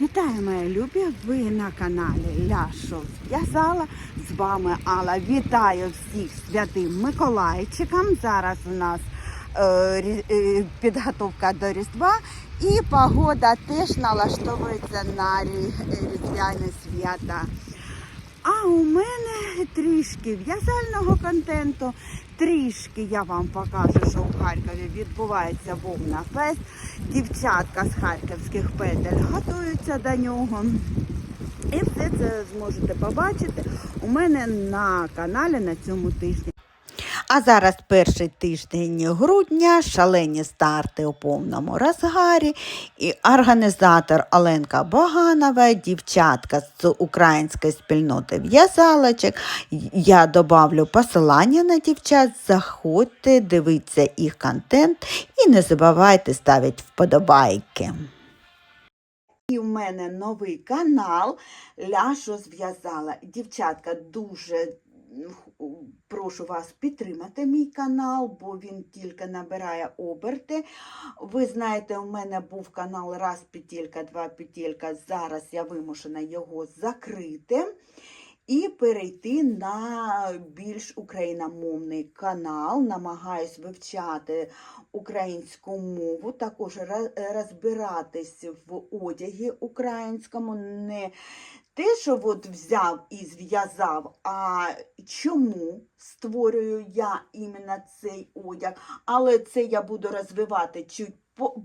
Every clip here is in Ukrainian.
Вітаю, мої любі! Ви на каналі Ляшо Зв'язала. З вами Алла. Вітаю всіх святим Миколайчикам. Зараз у нас е, е, підготовка до Різдва. І погода теж налаштовується на рі- різдвяні свята. А у мене трішки в'язального контенту, трішки я вам покажу, що в Харкові відбувається Вовна Фест. Дівчатка з харківських петель готуються до нього. І все це зможете побачити у мене на каналі на цьому тижні. А зараз перший тиждень грудня, шалені старти у повному розгарі. І організатор Оленка Боганова, дівчатка з української спільноти в'язалочок. Я добавлю посилання на дівчат. Заходьте, дивіться їх контент і не забувайте ставити вподобайки. І в мене новий канал Ляшо зв'язала. Дівчатка, дуже прошу вас підтримати мій канал, бо він тільки набирає оберти. Ви знаєте, у мене був канал раз петелька, два петелька. Зараз я вимушена його закрити. І перейти на більш україномовний канал, намагаюсь вивчати українську мову, також розбиратись в одягі українському, не те, що от взяв і зв'язав, а чому створюю я іменно цей одяг, але це я буду розвивати чуть по-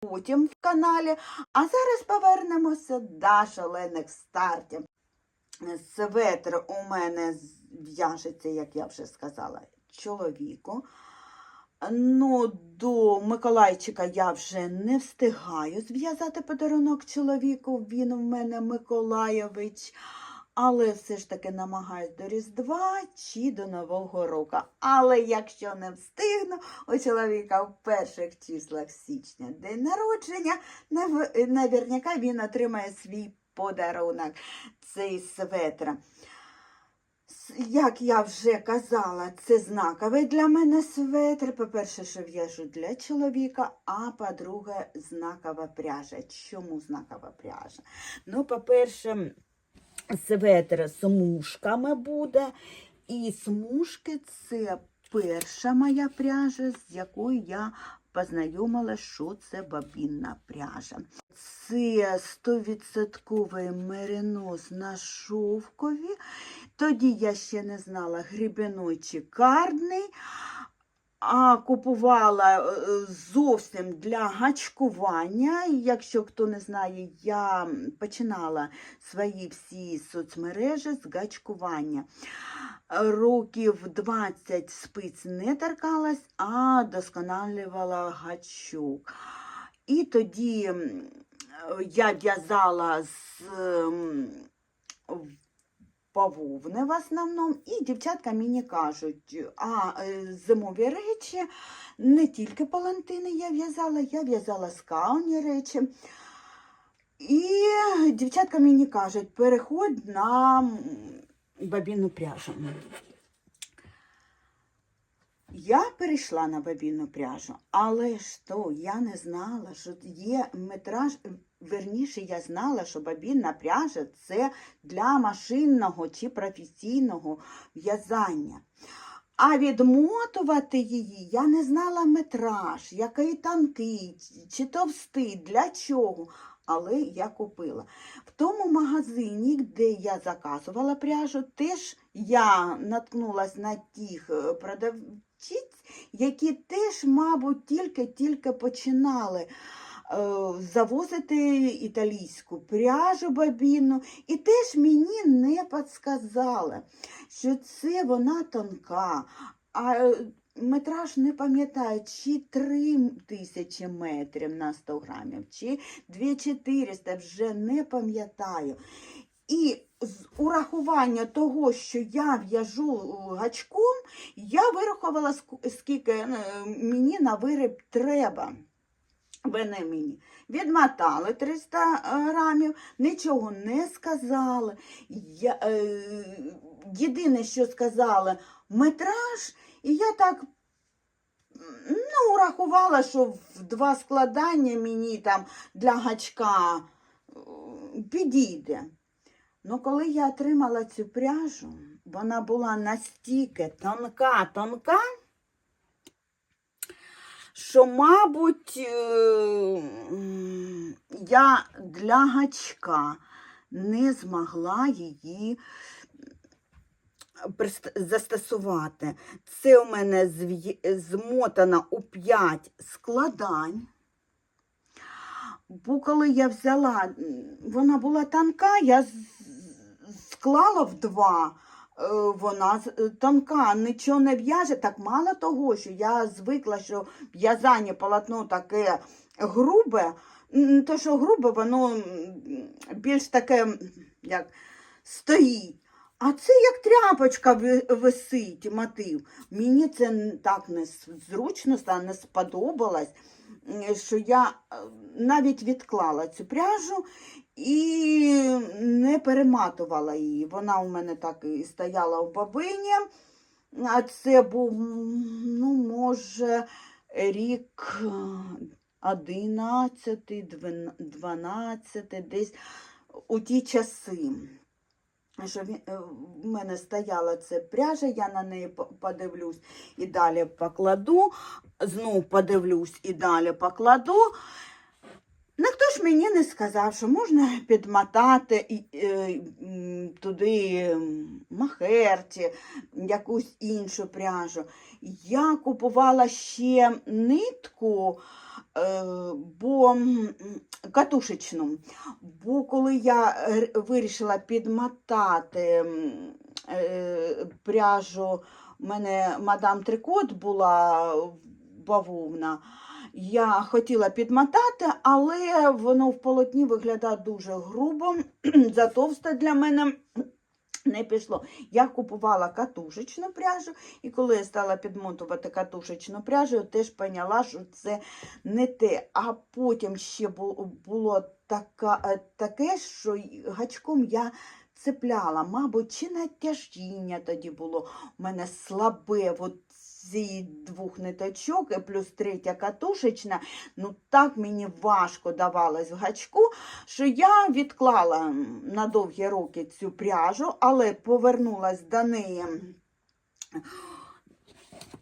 потім в каналі. А зараз повернемося до шалених стартів. Светр у мене в'яжеться, як я вже сказала, чоловіку. Ну, до Миколайчика я вже не встигаю зв'язати подарунок чоловіку. Він у мене Миколайович. Але все ж таки намагаюсь до Різдва чи до Нового року. Але якщо не встигну, у чоловіка в перших числах січня день народження, нав- наверняка він отримає свій подарунок цей светр. Як я вже казала, це знаковий для мене светр. По-перше, що в'яжу для чоловіка, а по-друге, знакова пряжа. Чому знакова пряжа? Ну, по-перше, светр з смужками буде. І смужки це перша моя пряжа, з якою я познайомила, що це бабінна пряжа. Це 100% меринос на шовкові. Тоді я ще не знала грібеной чи кардний, а купувала е, зовсім для гачкування. Якщо хто не знає, я починала свої всі соцмережі з гачкування. Років 20 спиць не торкалась, а досконалювала гачок. І тоді я в'язала з м, бавовни в основному, і дівчатка мені кажуть, а е, зимові речі, не тільки палантини я в'язала, я в'язала скауні речі. І дівчатка мені кажуть, переходь на м, бабінну пряжу. Я перейшла на бабінну пряжу, але ж то я не знала, що є метраж. Верніше, я знала, що бабінна пряжа це для машинного чи професійного в'язання. А відмотувати її я не знала метраж, який тонкий чи товстий, для чого. Але я купила. В тому магазині, де я заказувала пряжу, теж я наткнулась на тих е, продавчиць, які теж, мабуть, тільки-тільки починали е, завозити італійську пряжу бабіну, і теж мені не підсказали, що це вона тонка. А е, метраж не пам'ятаю, чи 3 тисячі метрів на 100 грамів, чи 2400, вже не пам'ятаю. І з урахування того, що я в'яжу е, гачком, я вирахувала, скільки е, мені на виріб треба. Вони мені відмотали 300 грамів, нічого не сказали. Я, е, єдине, що сказали, метраж, і я так ну, урахувала, що в два складання мені там для гачка е, підійде. Ну, коли я отримала цю пряжу, вона була настільки тонка, тонка, що, мабуть, е, я для гачка не змогла її застосувати. Це у мене змотано у 5 складань. Бо коли я взяла, вона була тонка, я склала в два. е, Вона е, тонка, нічого не в'яже. Так мало того, що я звикла, що в'язання полотно таке грубе, то що грубе, воно більш таке, як стоїть. А це як тряпочка висить, мотив. Мені це так не зручно не сподобалось, що я е, навіть відклала цю пряжу і не перематувала її. Вона у мене так і стояла в бабині. А це був, ну, може, рік е, 11, 12, десь у ті часи. Що е, в мене стояла ця пряжа, я на неї подивлюсь і далі покладу, знов подивлюсь і далі покладу. Ніхто ж мені не сказав, що можна підмотати е, туди м, махерті, якусь іншу пряжу. Я купувала ще нитку, е, бо катушечну. Бо коли я вирішила підмотати е, пряжу, у мене мадам Трикот була бавовна. Я хотіла підмотати, але воно в полотні виглядає дуже грубо, затовсте для мене. Не пішло. Я купувала катушечну пряжу, і коли я стала підмотувати катушечну пряжу, я теж поняла, що це не те. А потім ще було така, е, таке, що гачком я цепляла. Мабуть, чи натяжіння тоді було у мене слабе. От ці двох ниточок, і плюс третя катушечна, ну так мені важко давалось в гачку, що я відклала на довгі роки цю пряжу, але повернулась до неї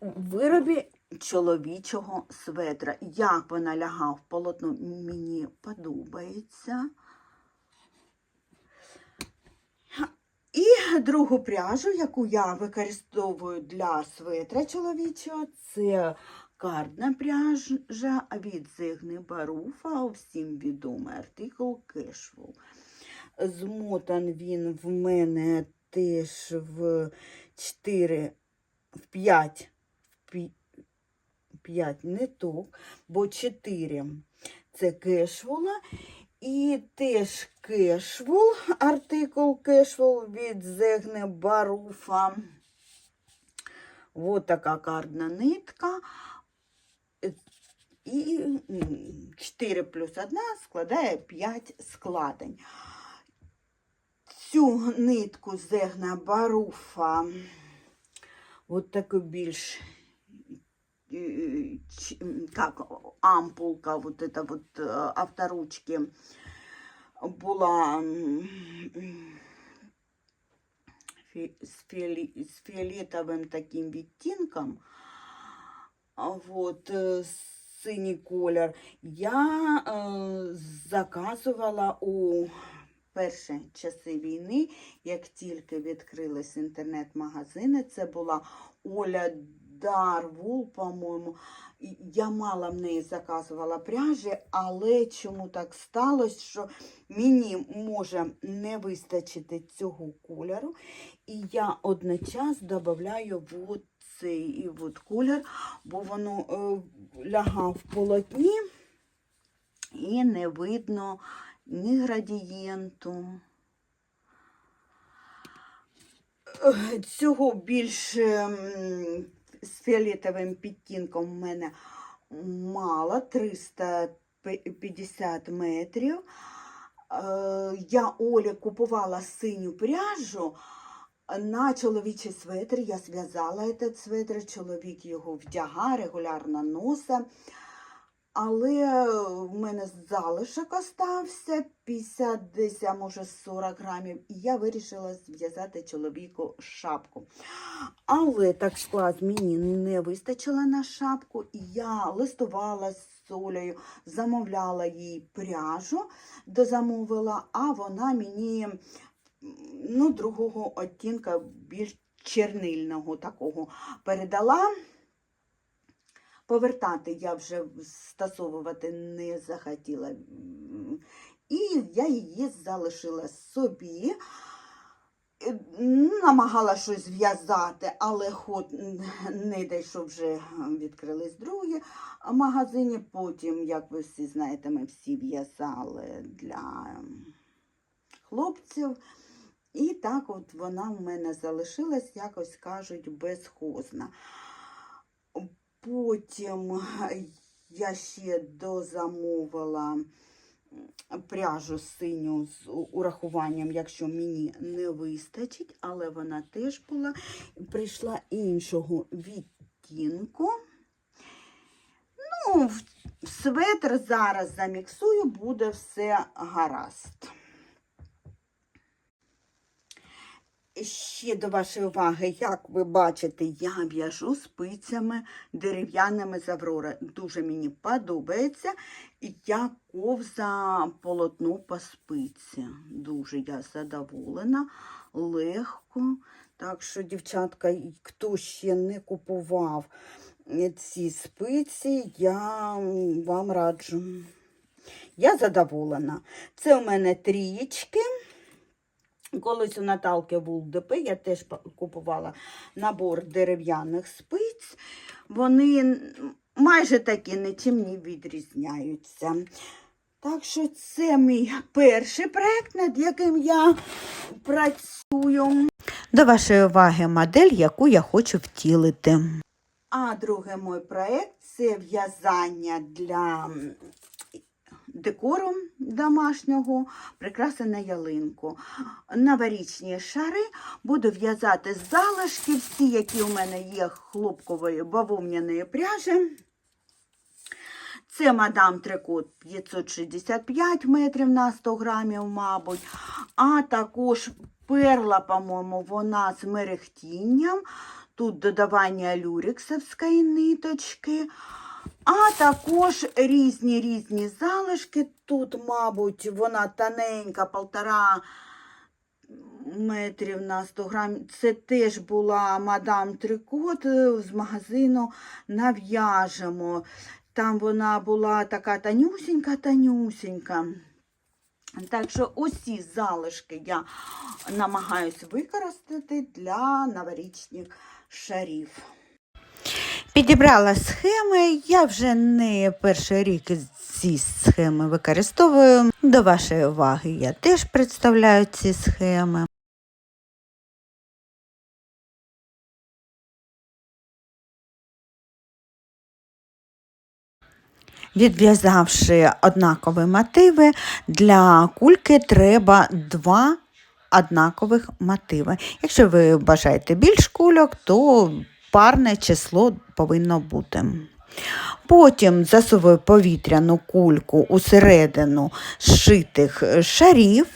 у виробі чоловічого светра. Як вона лягав в полотно, мені подобається. І другу пряжу, яку я використовую для светра чоловічого, це кардна пряжа від Зигни Баруфа, всім відомий артикул Cashful. Змотан він в мене теж в 4, в 5, в 5 ниток, бо 4 це кешвула. І теж кешвул, артикул кешвул від Зегне Баруфа. Вот така кардна нитка. І 4 плюс 1 складає 5 складень. Цю нитку Зегна Баруфа, от таку більш как ампулка, вот это вот э, авторучки була м, м, фі- з, фіолі, з фіолетовим таким відтінком, вот, е, синій колір, я е, заказувала у перші часи війни, як тільки відкрились інтернет-магазини, це була Оля Дарвул, по-моєму. Я мало в неї заказувала пряжі, але чому так сталося, що мені може не вистачити цього кольору, і я одночасно додаю от цей колір, бо воно е, лягав в полотні і не видно ні градієнту. Е, Цього більш ем, з фіолетовим підтінком в мене мало 350 метрів. Е, Я Олі купувала синю пряжу на чоловічий светр. Я зв'язала цей светр, чоловік його вдягає, регулярно носить. Але в мене залишок остався 50, десь, може 40 грамів, і я вирішила зв'язати чоловіку шапку. Але так склад мені не вистачило на шапку, і я листувала з Олею, замовляла їй пряжу, дозамовила, а вона мені ну, другого оттінка, більш чернильного такого передала. Повертати я вже стосовувати не захотіла. І я її залишила собі. Е, Намагала щось зв'язати, але ход не дійшов вже відкрились другі магазині. Потім, як ви всі знаєте, ми всі в'язали для хлопців. І так от вона в мене залишилась, якось кажуть, безхозна. Потім я ще дозамовила пряжу синю з урахуванням, якщо мені не вистачить, але вона теж була. Прийшла іншого відтінку. Ну, светр зараз заміксую, буде все гаразд. Ще до вашої уваги, як ви бачите, я в'яжу спицями дерев'яними з Аврори. Дуже мені подобається. Я ковза полотно по спиці. Дуже я задоволена, легко. Так що, дівчатка, хто ще не купував ці спиці, я вам раджу. Я задоволена. Це у мене трієчки. Колись у Наталки був ДП, я теж купувала набор дерев'яних спиць. Вони майже такі нічим не відрізняються. Так що це мій перший проєкт, над яким я працюю. До вашої уваги модель, яку я хочу втілити. А другий мій проєкт це в'язання для м, декору домашнього, прикраси на ялинку. Новорічні шари буду в'язати з залишки, всі, які у мене є хлопкової бавовняної пряжі. Це мадам Трикот 565 метрів на 100 грамів, мабуть. А також перла, по-моєму, вона з мерехтінням. Тут додавання люрексовської ниточки. А також різні різні залишки. Тут, мабуть, вона тоненька, полтора метрів на 100 грамів. Це теж була мадам Трикот е, з магазину Нав'яжемо. Там вона була така тонюсінька. Так що усі залишки я намагаюся використати для новорічних шарів. Підібрала схеми, я вже не перший рік ці схеми використовую. До вашої уваги я теж представляю ці схеми. Відв'язавши однакові мотиви, для кульки треба два однакових мотиви. Якщо ви бажаєте більш кульок, то парне число повинно бути. Потім засовую повітряну кульку усередину зшитих шарів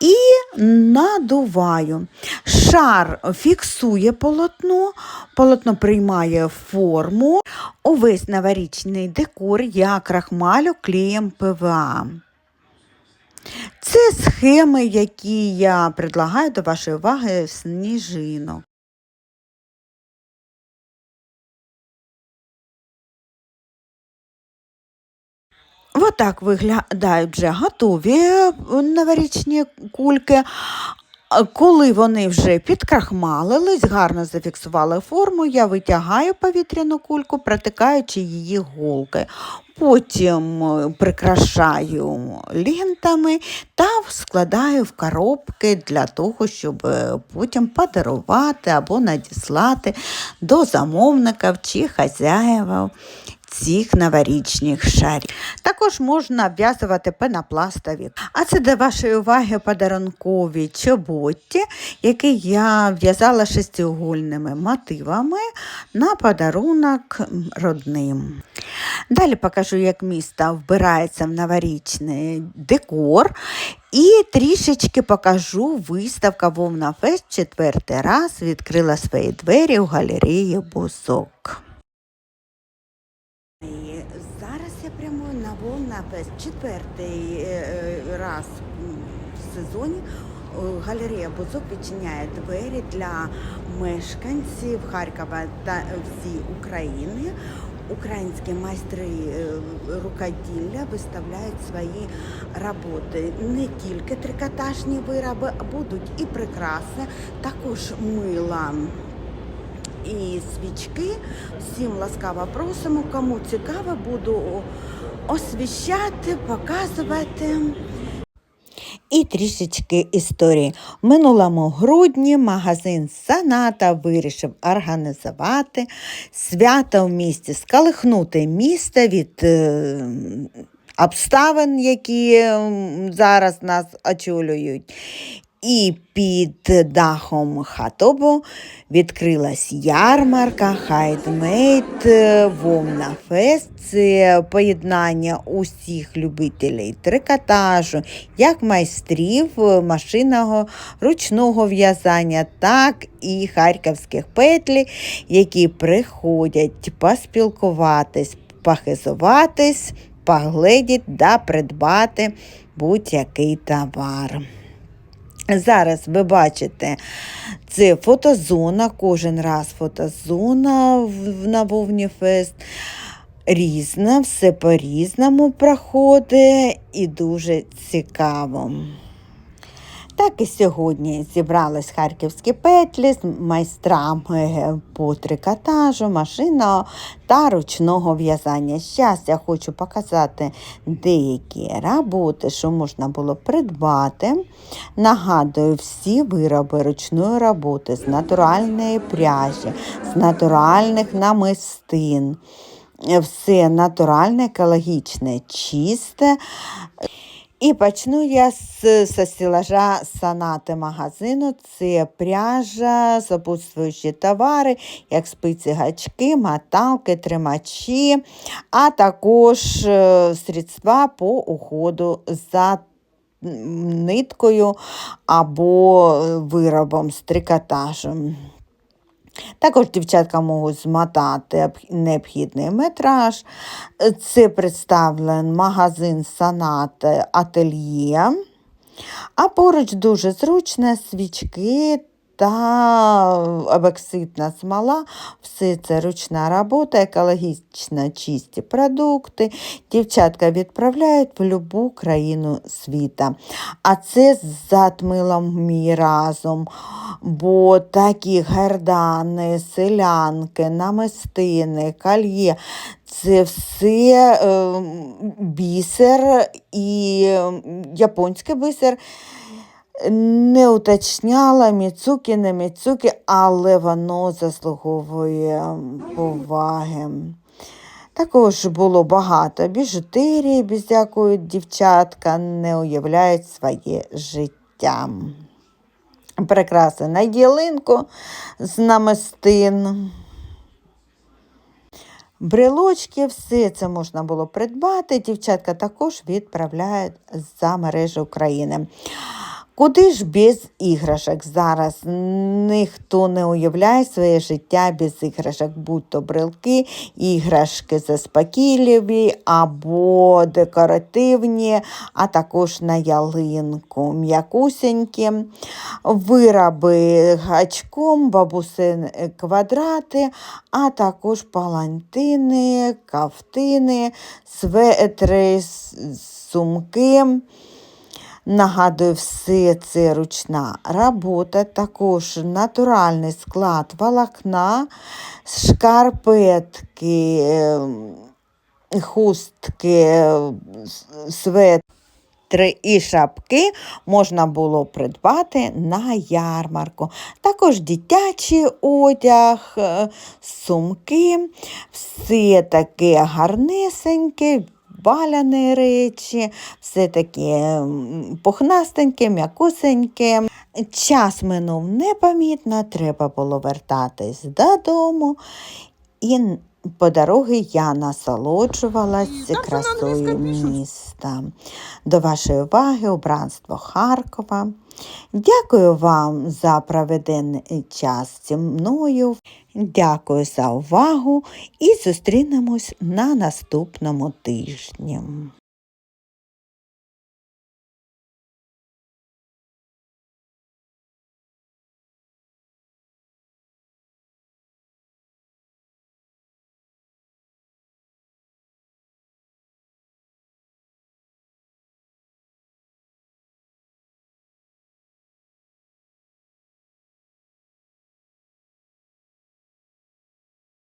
і надуваю. Шар фіксує полотно, полотно приймає форму. Увесь новорічний декор я крахмалю клеєм ПВА. Це схеми, які я предлагаю до вашої уваги сніжинок. Отак виглядають вже готові е, новорічні кульки. Коли вони вже підкрахмалились, гарно зафіксували форму, я витягаю повітряну кульку, протикаючи її голки. Потім е, прикрашаю лентами та складаю в коробки для того, щоб е, потім подарувати або надіслати до замовників чи хазяїв цих новорічних шарів. Також можна обв'язувати пенопластові. А це до вашої уваги подарункові чоботті, які я в'язала шестиугольними мотивами на подарунок родним. Далі покажу, як місто вбирається в новорічний декор. І трішечки покажу виставка Вовна Фест четвертий раз відкрила свої двері у галереї Бузок. Зараз я прямую на Вовна Фест четвертий е, е, раз в сезоні. Галерея Бузок відчиняє двері для мешканців Харкова та всієї України. Українські майстри е, рукоділля виставляють свої роботи. Не тільки трикотажні вироби, а будуть і прикраси, також мила і свічки. Всім ласкаво просимо. Кому цікаво, буду освіщати, показувати. І трішечки історії. В минулому грудні магазин Саната вирішив організувати свято в місті, скалихнути місто від е, обставин, які зараз нас очолюють. І під дахом хатобу відкрилась ярмарка Хайдмейд Вовна Фест. Це поєднання усіх любителів трикотажу, як майстрів машинного ручного в'язання, так і харківських петлі, які приходять поспілкуватись, похизуватись, погледіти да придбати будь-який товар. Зараз ви бачите, це фотозона, кожен раз фотозона на Вовні Фест. Різна, все по-різному проходить і дуже цікаво. Так і сьогодні зібрались харківські петлі з майстрами по трикотажу, машинного та ручного в'язання. Зараз я хочу показати деякі роботи, що можна було придбати. Нагадую, всі вироби ручної роботи з натуральної пряжі, з натуральних намистин. Все натуральне, екологічне, чисте. І почну я з, стелажа санати магазину. Це пряжа, сопутствуючі товари, як спиці, гачки, моталки, тримачі, а також е, средства по уходу за ниткою або е, виробом з трикотажем. Також дівчатка можуть змотати необхідний метраж. Це представлений магазин Санат Ательє. А поруч дуже зручно свічки та абекситна смола. Все це ручна робота, екологічно чисті продукти. Дівчатка відправляють в будь-яку країну світа. А це з затмилом мій разом. Бо такі гердани, селянки, намистини, кольє це все е, бісер і японський бісер. Не уточняла Міцукі, не Міцукі, але воно заслуговує поваги. Також було багато біжутерії, без якої дівчатка не уявляють своє життя. Прикраси на ялинку з намистин. Брелочки, все це можна було придбати. Дівчатка також відправляють за мережі України. Куди ж без іграшок? Зараз ніхто не уявляє своє життя без іграшок, будь то брелки, іграшки заспокійливі або декоративні, а також на ялинку, м'якусенькі, вироби гачком, бабусин квадрати, а також палантини, кафтини, светри, сумки. Нагадую, все це ручна робота, також натуральний склад волокна, шкарпетки, ем, хустки, свет. светри і шапки можна було придбати на ярмарку. Також дитячий одяг, е, сумки, все таке гарнесеньке, баляні речі, все таке пухнастеньке, м'якусеньке. Час минув непомітно, треба було вертатись додому. І по дороги я насолоджувалася красою міста. До вашої уваги убранство Харкова. Дякую вам за проведений час зі мною. Дякую за увагу і зустрінемось на наступному тижні.